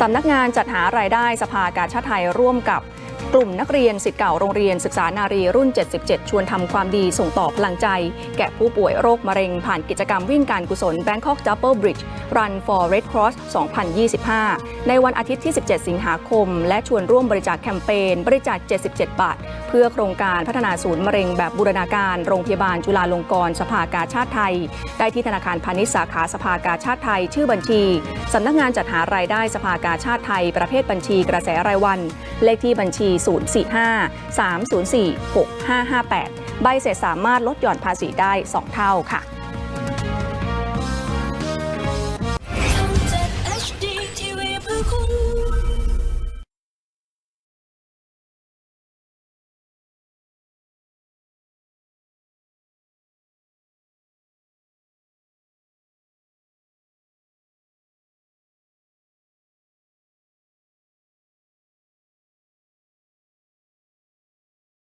สำนักงานจัดหารายได้สภากาชาติไทยร่วมกับกลุ่มนักเรียนสิทธิ์เก่าโรงเรียนศึกษานารีรุ่น 77 ชวนทำความดีส่งต่อพลังใจ แก่ผู้ป่วยโรคมะเร็งผ่านกิจกรรมวิ่งการกุศล Bangkok Double Bridge Run for Red Cross 2025 ในวันอาทิตย์ที่ 17 สิงหาคม และชวนร่วมบริจาคแคมเปญบริจาค 77 บาท เพื่อโครงการพัฒนาศูนย์มะเร็งแบบบูรณาการโรงพยาบาลจุฬาลงกรณ์สภากาชาติไทย ได้ที่ธนาคารพาณิชย์สาขาสภากาชาติไทย ชื่อบัญชี สำนักงานจัดหารายได้สภากาชาติไทย ประเภทบัญชีกระแสรายวัน เลขที่บัญชี 045 304 6558 ใบเสร็จสามารถลดหย่อนภาษีได้ 2 เท่าค่ะ